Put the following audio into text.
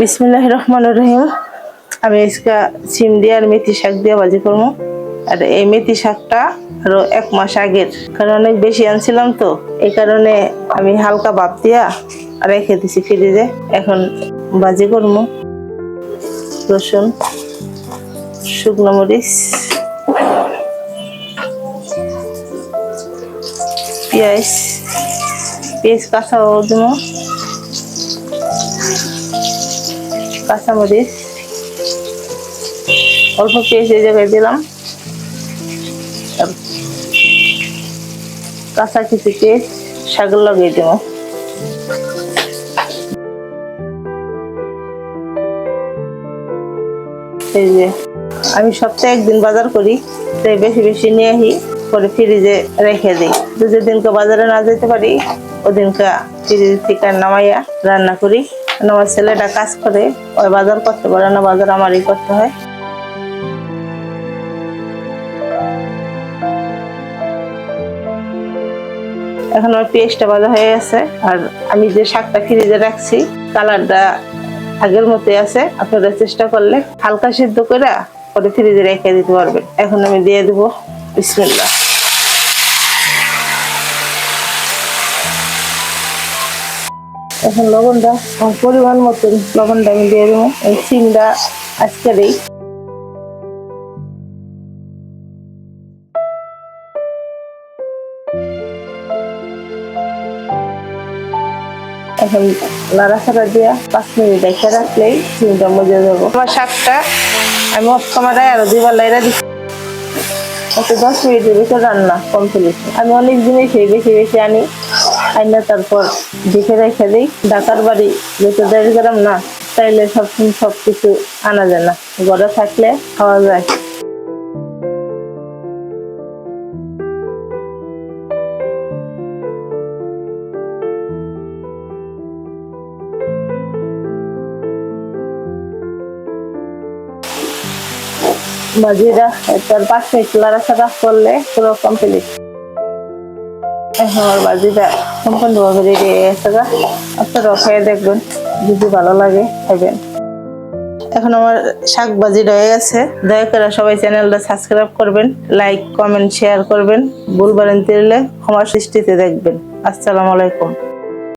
বিসমিল্লাহ রহমান রহিম। আমি আজকে সিম দিয়ে আর মেথি শাক দিয়ে ভাজি করব। আর এই মেথি শাকটা আরও এক মাস আগের। কারণ অনেক বেশি আনছিলাম তো, এই কারণে আমি হালকা ভাপ দিয়া রেখে দিছি ফ্রিজে। এখন ভাজি করব। রসুন, শুকনো মরিচ, পেঁয়াজ পেঁয়াজ কাঁচাও দেবো। কাঁচামরিচ। অল্প পেঁয়াজ এই জায়গায় দিলাম। কাঁচা কিছু পেঁয়াজ শাক লাগিয়ে দেবো। এই যে, আমি সপ্তাহে একদিন বাজার করি, তাই বেশি বেশি নিয়ে আসি পরে ফ্রিজে রেখে দিই। যেদিনকে বাজারে না যেতে পারি, ওদিনকে ফ্রিজ থেকে নামাইয়া রান্না করি। আমার ছেলেটা কাজ করে, ওই বাজার করতে পারে না, বাজার আমারই করতে হয়। এখন আমার পেঁয়াজটা ভাজা হয়ে গেছে, আর আমি যে শাকটা ফ্রিজে রাখছি, কালারটা আগের মতোই আছে, আপনারা চেষ্টা করলে হালকা সিদ্ধ করে পরে ফ্রিজে রেখে দিতে পারবেন। এখন আমি দিয়ে দেবো, বিসমিল্লাহ। এখন লবণটা পরিমাণ মতন লবণটা আমি দিয়ে দেবো। এই সিমটা আজকে দিই। এখন দিয়া পাঁচ মিনিট রেখে রাখলেই সিমটা মজে যাব। আমার শাকটা আমি অফ আরও দুইবার লাইরা দিচ্ছি ওকে দশ মিনিটের ভিতরে রান্না কমপ্লিট। আমি অনেক জিনিস বেশি বেশি আনি। আইনা তারপর দেখে রেখে দিই। ঢাকার বাড়ি যেতে দেড় গ্রাম না, তাইলে সব সব কিছু আনা যায় না। ঘরে থাকলে খাওয়া যায়। ভাজিটা তার পাঁচ মিনিট লাড়াচাড়া করলে পুরো কমপ্লিট এখন আমার বাজিটা সম্পূর্ণভাবে রেডি হয়ে গেছে আপনারাও খেয়ে দেখবেন, যদি ভালো লাগে, খাইবেন। এখন আমার শাক বাজি রয়ে গেছে। দয়া করে সবাই চ্যানেলটা সাবস্ক্রাইব করবেন, লাইক, কমেন্ট, শেয়ার করবেন। ভুল বারেন দিলে ক্ষমা সৃষ্টিতে দেখবেন। আসসালামু আলাইকুম।